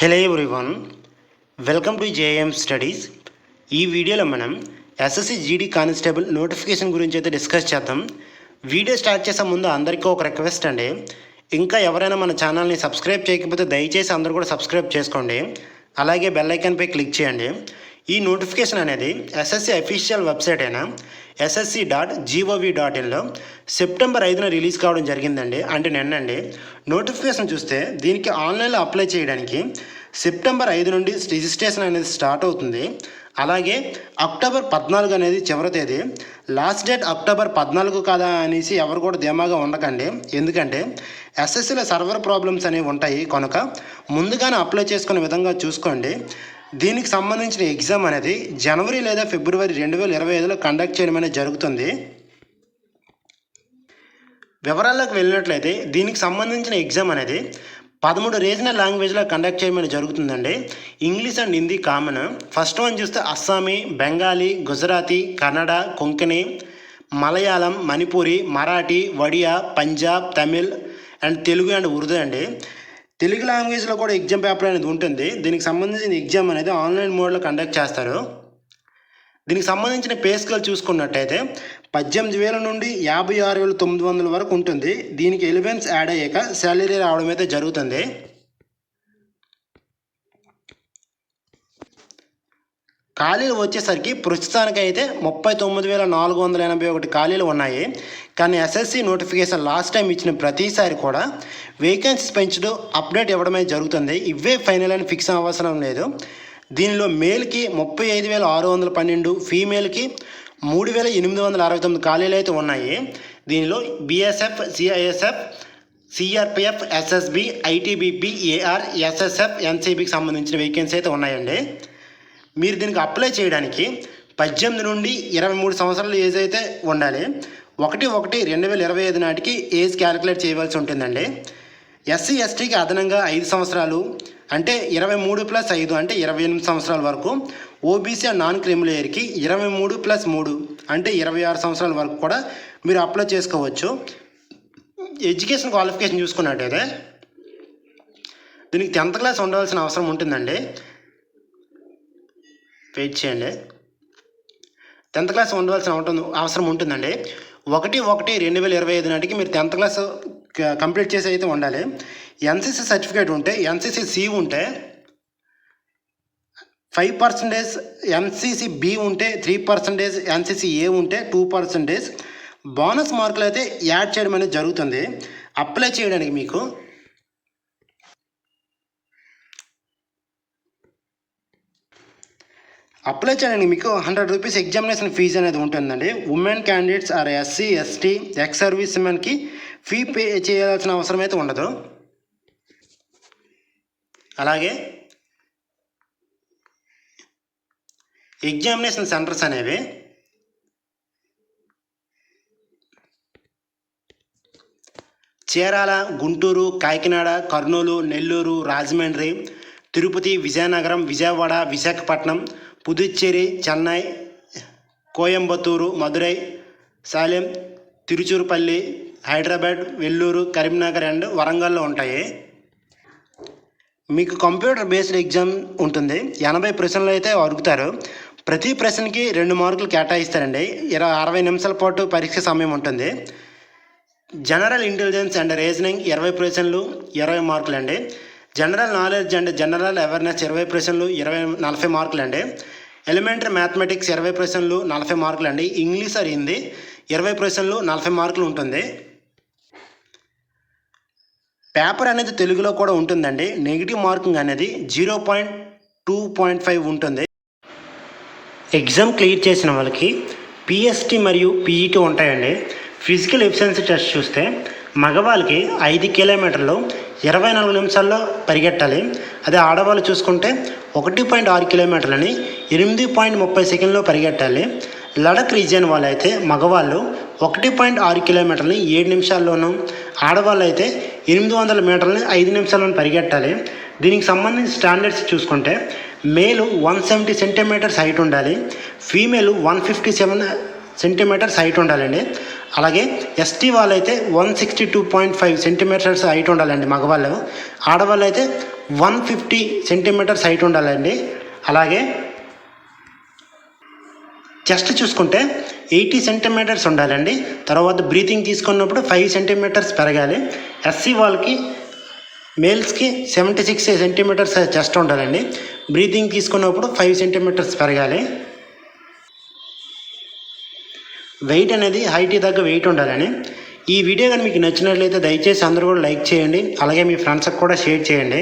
Hello everyone welcome to JM studies ఈ వీడియోలో మనం ఎస్ఎస్సి జీడీ కానిస్టేబుల్ నోటిఫికేషన్ గురించి అయితే డిస్కస్ చేద్దాం. వీడియో స్టార్ట్ చేసే ముందు అందరికీ ఒక రిక్వెస్ట్ అండి. ఇంకా ఎవరైనా మన ఛానల్ని సబ్స్క్రైబ్ చేయకపోతే దయచేసి అందరూ కూడా సబ్స్క్రైబ్ చేసుకోండి. అలాగే బెల్ ఐకాన్పై క్లిక్ చేయండి. ఈ నోటిఫికేషన్ అనేది ఎస్ఎస్సి అఫీషియల్ వెబ్సైట్ అయిన ఎస్ఎస్సి డాట్ జీఓవి డాట్ ఇన్లో సెప్టెంబర్ ఐదున రిలీజ్ కావడం జరిగిందండి. అంటే నిన్నండి. నోటిఫికేషన్ చూస్తే దీనికి ఆన్లైన్లో అప్లై చేయడానికి సెప్టెంబర్ ఐదు నుండి రిజిస్ట్రేషన్ అనేది స్టార్ట్ అవుతుంది. అలాగే అక్టోబర్ పద్నాలుగు అనేది చివరి తేదీ. లాస్ట్ డేట్ అక్టోబర్ పద్నాలుగు కదా అనేసి ఎవరు కూడా ధీమాగా ఉండకండి. ఎందుకంటే ఎస్ఎస్సీలో సర్వర్ ప్రాబ్లమ్స్ అనేవి ఉంటాయి. కనుక ముందుగానే అప్లై చేసుకునే విధంగా చూసుకోండి. దీనికి సంబంధించిన ఎగ్జామ్ అనేది జనవరి లేదా ఫిబ్రవరి రెండు వేల ఇరవై ఐదులో కండక్ట్ చేయడం అనేది జరుగుతుంది. వివరాల్లోకి వెళ్ళినట్లయితే దీనికి సంబంధించిన ఎగ్జామ్ అనేది పదమూడు రీజనల్ లాంగ్వేజ్లో కండక్ట్ చేయమని జరుగుతుందండి. English and Hindi common. First one చూస్తే అస్సామీ బెంగాలీ గుజరాతీ కన్నడ కొంకణి మలయాళం మణిపూరి మరాఠీ ఒడియా పంజాబ్ తమిళ్ అండ్ తెలుగు అండ్ ఉర్దూ అండి. తెలుగు లాంగ్వేజ్లో కూడా ఎగ్జామ్ పేపర్ అనేది ఉంటుంది. దీనికి సంబంధించిన ఎగ్జామ్ అనేది ఆన్లైన్ మోడ్లో కండక్ట్ చేస్తారు. దీనికి సంబంధించిన పే స్కేల్ చూసుకున్నట్టయితే పద్దెనిమిది వేల నుండి యాభై ఆరు వేల తొమ్మిది వందల వరకు ఉంటుంది. దీనికి ఎలివెన్స్ యాడ్ అయ్యాక శాలరీ రావడం అయితే జరుగుతుంది. ఖాళీలు వచ్చేసరికి ప్రస్తుతానికి అయితే ముప్పై తొమ్మిది వేల నాలుగు వందల ఎనభై ఒకటి ఖాళీలు ఉన్నాయి. కానీ ఎస్ఎస్సి నోటిఫికేషన్ లాస్ట్ టైం ఇచ్చిన ప్రతిసారి కూడా వేకెన్సీస్ పెంచడం అప్డేట్ ఇవ్వడమే జరుగుతుంది. ఇవే ఫైనల్ అని ఫిక్స్ అవసరం లేదు. దీనిలో మేల్కి ముప్పై ఐదు వేల ఆరు వందల పన్నెండు ఫీమేల్కి మూడు వేల ఎనిమిది వందల అరవై తొమ్మిది ఖాళీలు అయితే ఉన్నాయి. దీనిలో BSF CISF CRPF SSB ITBP AR SSF ఎన్సీబీకి సంబంధించిన వేకెన్సీ అయితే ఉన్నాయండి. మీరు దీనికి అప్లై చేయడానికి పద్దెనిమిది నుండి ఇరవై మూడు సంవత్సరాల ఏజ్ అయితే ఉండాలి. ఒకటి ఒకటి రెండు వేల ఇరవై ఐదు నాటికి ఏజ్ క్యాలిక్యులేట్ చేయవలసి ఉంటుందండి. ఎస్సీ ఎస్టీకి అదనంగా ఐదు సంవత్సరాలు అంటే ఇరవై మూడు ప్లస్ ఐదు అంటే ఇరవై ఎనిమిది సంవత్సరాల వరకు. ఓబీసీ నాన్ క్రిమిలేయర్కి ఇరవై మూడు ప్లస్ మూడు అంటే ఇరవై ఆరు సంవత్సరాల వరకు కూడా మీరు అప్లై చేసుకోవచ్చు. ఎడ్యుకేషన్ క్వాలిఫికేషన్ చూసుకున్నట్టయితే దీనికి టెన్త్ క్లాస్ ఉండవలసిన అవసరం ఉంటుందండి. వెయిట్ చేయండి. టెన్త్ క్లాస్ ఉండవలసిన ఉంటుంది అవసరం ఉంటుందండి. ఒకటి ఒకటి రెండు వేల ఇరవై ఐదు నాటికి మీరు టెన్త్ క్లాస్ కంప్లీట్ చేసి అయితే ఉండాలి. ఎన్సీసీ సర్టిఫికేట్ ఉంటే ఎన్సీసీ సి ఉంటే ఫైవ్ పర్సెంటేజ్ ఎన్సీసీ బి ఉంటే త్రీ పర్సెంటేజ్ ఎన్సీసీ ఏ ఉంటే టూ పర్సెంటేజ్ బోనస్ మార్కులు అయితే యాడ్ చేయడం అనేది జరుగుతుంది. అప్లై చేయడానికి మీకు అప్లై చేయడానికి మీకు హండ్రెడ్ రూపీస్ ఎగ్జామినేషన్ ఫీజు అనేది ఉంటుందండి. Women candidates or SC ST ex service మెన్కి fee pay చేయాల్సిన అవసరం అయితే ఉండదు. అలాగే ఎగ్జామినేషన్ సెంటర్స్ అనేవి చీరాల గుంటూరు కాకినాడ కర్నూలు నెల్లూరు రాజమండ్రి తిరుపతి విజయనగరం విజయవాడ విశాఖపట్నం పుదుచ్చేరి చెన్నై కోయంబత్తూరు మదురై సాలెం తిరుచురుపల్లి హైదరాబాద్ వెల్లూరు కరీంనగర్ అండ్ వరంగల్లో ఉంటాయి. మీకు కంప్యూటర్ బేస్డ్ ఎగ్జామ్ ఉంటుంది. ఎనభై ప్రశ్నలు అయితే అడుగుతారు. ప్రతి ప్రశ్నకి రెండు మార్కులు కేటాయిస్తారండి. ఇరవై అరవై నిమిషాల పాటు పరీక్ష సమయం ఉంటుంది. జనరల్ ఇంటెలిజెన్స్ అండ్ రీజనింగ్ ఇరవై ప్రశ్నలు ఇరవై మార్కులు అండి general knowledge and general awareness ఇరవై ప్రశ్నలు ఇరవై నలభై మార్కులు అండి ఎలిమెంటరీ మ్యాథమెటిక్స్ ఇరవై ప్రశ్నలు నలభై మార్కులు అండి ఇంగ్లీష్ ఆర్ హిందీ ఇరవై ప్రశ్నలు నలభై మార్కులు ఉంటుంది. పేపర్ అనేది తెలుగులో కూడా ఉంటుందండి. నెగిటివ్ మార్కింగ్ అనేది zero point two point five ఉంటుంది. ఎగ్జామ్ క్లియర్ చేసిన వాళ్ళకి పిఎస్టీ మరియు పీఈటీ ఉంటాయండి. ఫిజికల్ ఎఫిషియన్సీ టెస్ట్ చూస్తే మగవాళ్ళకి ఐదు కిలోమీటర్లు ఇరవై నాలుగు నిమిషాల్లో పరిగెట్టాలి. అదే ఆడవాళ్ళు చూసుకుంటే ఒకటి పాయింట్ ఆరు కిలోమీటర్లని ఎనిమిది పాయింట్ ముప్పై సెకండ్లో పరిగెట్టాలి. లడక్ రీజియన్ వాళ్ళైతే మగవాళ్ళు ఒకటి పాయింట్ ఆరు కిలోమీటర్లని ఏడు నిమిషాల్లోనూ ఆడవాళ్ళు అయితే ఎనిమిది వందల మీటర్లని ఐదు నిమిషాల్లోనూ పరిగెట్టాలి. దీనికి సంబంధించిన స్టాండర్డ్స్ చూసుకుంటే male one seventy centimetres height ఉండాలి. Female one fifty seven centimetres height ఉండాలండి. అలాగే ఎస్టీ వాళ్ళైతే one sixty two point five centimetres height ఉండాలండి మగవాళ్ళు. ఆడవాళ్ళు అయితే వన్ ఫిఫ్టీ సెంటీమీటర్స్ హైట్ ఉండాలండి. అలాగే చెస్ట్ చూసుకుంటే ఎయిటీ సెంటీమీటర్స్ ఉండాలండి. తర్వాత బ్రీతింగ్ తీసుకున్నప్పుడు ఫైవ్ సెంటీమీటర్స్ పెరగాలి. ఎస్సీ వాళ్ళకి మేల్స్కి సెవెంటీ సిక్స్ సెంటీమీటర్స్ చెస్ట్ ఉండాలండి. బ్రీతింగ్ తీసుకున్నప్పుడు ఫైవ్ సెంటీమీటర్స్ పెరగాలి. వెయిట్ అనేది హైట్ తగ్గ వెయిట్ ఉండాలని ఈ వీడియో కానీ మీకు నచ్చినట్లయితే దయచేసి అందరూ కూడా లైక్ చేయండి. అలాగే మీ ఫ్రెండ్స్కి కూడా షేర్ చేయండి.